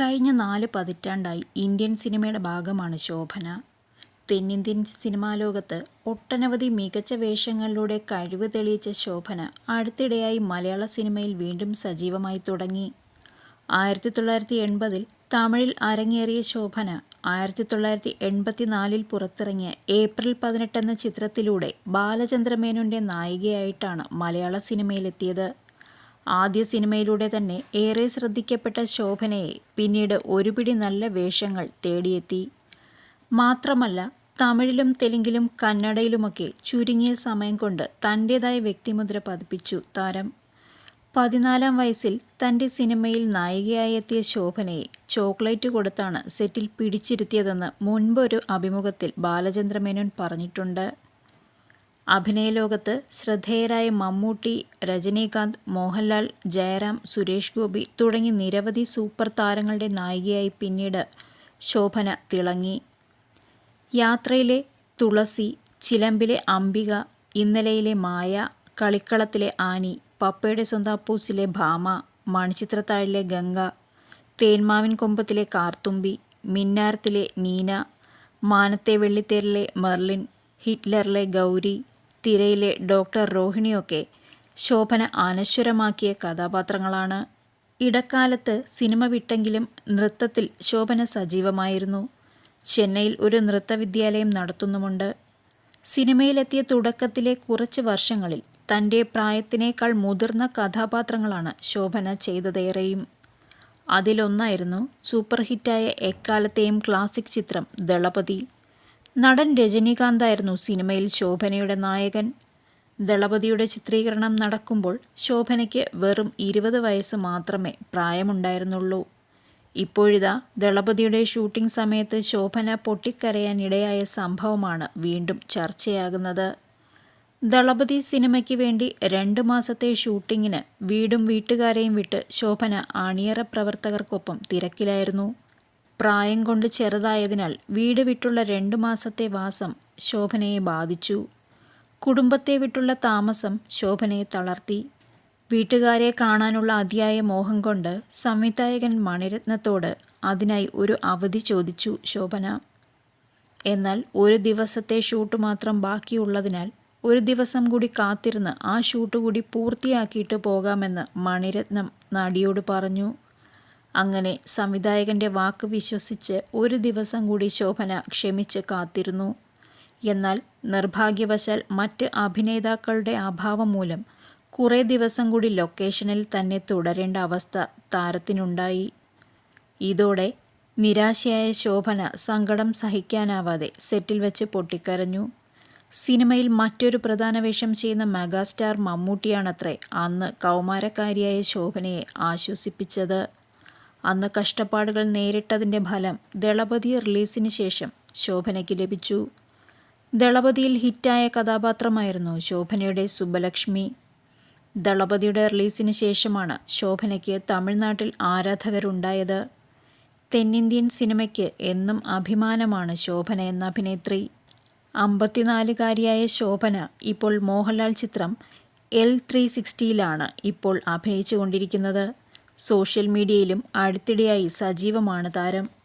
കഴിഞ്ഞ നാല് പതിറ്റാണ്ടായി ഇന്ത്യൻ സിനിമയുടെ ഭാഗമാണ് ശോഭന. തെന്നിന്ത്യൻ സിനിമാ ലോകത്ത് ഒട്ടനവധി മികച്ച വേഷങ്ങളിലൂടെ കഴിവ് തെളിയിച്ച ശോഭന അടുത്തിടെയായി മലയാള സിനിമയിൽ വീണ്ടും സജീവമായി തുടങ്ങി. ആയിരത്തി തൊള്ളായിരത്തി എൺപതിൽ തമിഴിൽ അരങ്ങേറിയ ശോഭന ആയിരത്തി തൊള്ളായിരത്തി എൺപത്തിനാലിൽ പുറത്തിറങ്ങിയ ഏപ്രിൽ പതിനെട്ട് എന്ന ചിത്രത്തിലൂടെ ബാലചന്ദ്രമേനോന്റെ നായികയായിട്ടാണ് മലയാള സിനിമയിലെത്തിയത്. ആദ്യ സിനിമയിലൂടെ തന്നെ ഏറെ ശ്രദ്ധിക്കപ്പെട്ട ശോഭനയെ പിന്നീട് ഒരുപിടി നല്ല വേഷങ്ങൾ തേടിയെത്തി. മാത്രമല്ല തമിഴിലും തെലുങ്കിലും കന്നഡയിലുമൊക്കെ ചുരുങ്ങിയ സമയം കൊണ്ട് തന്റേതായ വ്യക്തിമുദ്ര പതിപ്പിച്ചു താരം. പതിനാലാം വയസ്സിൽ തന്റെ സിനിമയിൽ നായികയായി എത്തിയ ശോഭനയെ ചോക്ലേറ്റ് കൊടുത്താണ് സെറ്റിൽ പിടിച്ചിരുത്തിയതെന്ന് മുൻപൊരു അഭിമുഖത്തിൽ ബാലചന്ദ്രമേനോൻ പറഞ്ഞിട്ടുണ്ട്. അഭിനയലോകത്ത് ശ്രദ്ധേയരായ മമ്മൂട്ടി രജനീകാന്ത് മോഹൻലാൽ ജയറാം സുരേഷ് ഗോപി തുടങ്ങി നിരവധി സൂപ്പർ താരങ്ങളുടെ നായികയായി പിന്നീട് ശോഭന തിളങ്ങി. യാത്രയിലെ തുളസി ചിലമ്പിലെ അംബിക ഇന്നലെയിലെ മായ കളിക്കളത്തിലെ ആനി പപ്പയുടെ സ്വന്താപ്പൂസിലെ ഭാമ മണിച്ചിത്രത്താഴിലെ ഗംഗ തേന്മാവിൻ കൊമ്പത്തിലെ കാർത്തുമ്പി മിന്നാരത്തിലെ നീന മാനത്തെ വെള്ളിത്തേരിലെ മെർലിൻ ഹിറ്റ്ലറിലെ ഗൗരി തിരയിലെ ഡോക്ടർ രോഹിണിയൊക്കെ ശോഭന ആനശ്വരമാക്കിയ കഥാപാത്രങ്ങളാണ്. ഇടക്കാലത്ത് സിനിമ വിട്ടെങ്കിലും നൃത്തത്തിൽ ശോഭന സജീവമായിരുന്നു. ചെന്നൈയിൽ ഒരു നൃത്തവിദ്യാലയം നടത്തുന്നുമുണ്ട്. സിനിമയിലെത്തിയ തുടക്കത്തിലെ കുറച്ച് വർഷങ്ങളിൽ തന്റെ പ്രായത്തിനേക്കാൾ മുതിർന്ന കഥാപാത്രങ്ങളാണ് ശോഭന ചെയ്തതേറെയും. അതിലൊന്നായിരുന്നു സൂപ്പർ ഹിറ്റായ എക്കാലത്തെയും ക്ലാസിക് ചിത്രം ദളപതി. നടൻ രജനീകാന്തായിരുന്നു സിനിമയിൽ ശോഭനയുടെ നായകൻ. ദളപതിയുടെ ചിത്രീകരണം നടക്കുമ്പോൾ ശോഭനയ്ക്ക് വെറും ഇരുപത് വയസ്സ് മാത്രമേ പ്രായമുണ്ടായിരുന്നുള്ളൂ. ഇപ്പോഴിതാ ദളപതിയുടെ ഷൂട്ടിംഗ് സമയത്ത് ശോഭന പൊട്ടിക്കരയാനിടയായ സംഭവമാണ് വീണ്ടും ചർച്ചയാകുന്നത്. ദളപതി സിനിമയ്ക്ക് വേണ്ടി രണ്ട് മാസത്തെ ഷൂട്ടിങ്ങിന് വീടും വീട്ടുകാരെയും വിട്ട് ശോഭന ആണിയറ പ്രവർത്തകർക്കൊപ്പം തിരക്കിലായിരുന്നു. പ്രായം കൊണ്ട് ചെറുതായതിനാൽ വീട് വിട്ടുള്ള രണ്ടു മാസത്തെ വാസം ശോഭനയെ ബാധിച്ചു. കുടുംബത്തെ വിട്ടുള്ള താമസം ശോഭനയെ തളർത്തി. വീട്ടുകാരെ കാണാനുള്ള അതിയായ മോഹം കൊണ്ട് സംവിധായകൻ മണിരത്നത്തോട് അതിനായി ഒരു അവധി ചോദിച്ചു ശോഭന. എന്നാൽ ഒരു ദിവസത്തെ ഷൂട്ട് മാത്രം ബാക്കിയുള്ളതിനാൽ ഒരു ദിവസം കൂടി കാത്തിരുന്ന് ആ ഷൂട്ട് കൂടി പൂർത്തിയാക്കിയിട്ട് പോകാമെന്ന് മണിരത്നം നടിയോട് പറഞ്ഞു. അങ്ങനെ സംവിധായകന്റെ വാക്ക് വിശ്വസിച്ച് ഒരു ദിവസം കൂടി ശോഭന ക്ഷമിച്ച് കാത്തിരുന്നു. എന്നാൽ നിർഭാഗ്യവശാൽ മറ്റ് അഭിനേതാക്കളുടെ അഭാവം മൂലം കുറേ ദിവസം കൂടി ലൊക്കേഷനിൽ തന്നെ തുടരേണ്ട അവസ്ഥ താരത്തിനുണ്ടായി. ഇതോടെ നിരാശയായ ശോഭന സങ്കടം സഹിക്കാനാവാതെ സെറ്റിൽ വെച്ച് പൊട്ടിക്കരഞ്ഞു. സിനിമയിൽ മറ്റൊരു പ്രധാന വേഷം ചെയ്യുന്ന മെഗാസ്റ്റാർ മമ്മൂട്ടിയാണത്രേ അന്ന് കൗമാരക്കാരിയായ ശോഭനയെ ആശ്വസിപ്പിച്ചത്. അന്ന് കഷ്ടപ്പാടുകൾ നേരിട്ടതിന്റെ ഫലം ദളപതി റിലീസിന് ശേഷം ശോഭനയ്ക്ക് ലഭിച്ചു. ദളപതിയിൽ ഹിറ്റായ കഥാപാത്രമായിരുന്നു ശോഭനയുടെ സുബലക്ഷ്മി ദളപതിയുടെ റിലീസിന് ശേഷമാണ് ശോഭനയ്ക്ക് തമിഴ്നാട്ടിൽ ആരാധകരുണ്ടായത്. തെന്നിന്ത്യൻ സിനിമയ്ക്ക് എന്നും അഭിമാനമാണ് ശോഭന എന്ന അഭിനേത്രി. അമ്പത്തിനാലുകാരിയായ ശോഭന ഇപ്പോൾ മോഹൻലാൽ ചിത്രം എൽ ത്രീ സിക്സ്റ്റിയിലാണ് ഇപ്പോൾ അഭിനയിച്ചു കൊണ്ടിരിക്കുന്നത് സോഷ്യൽ മീഡിയയിലും അടുത്തിടെയായി സജീവമാണ് താരം.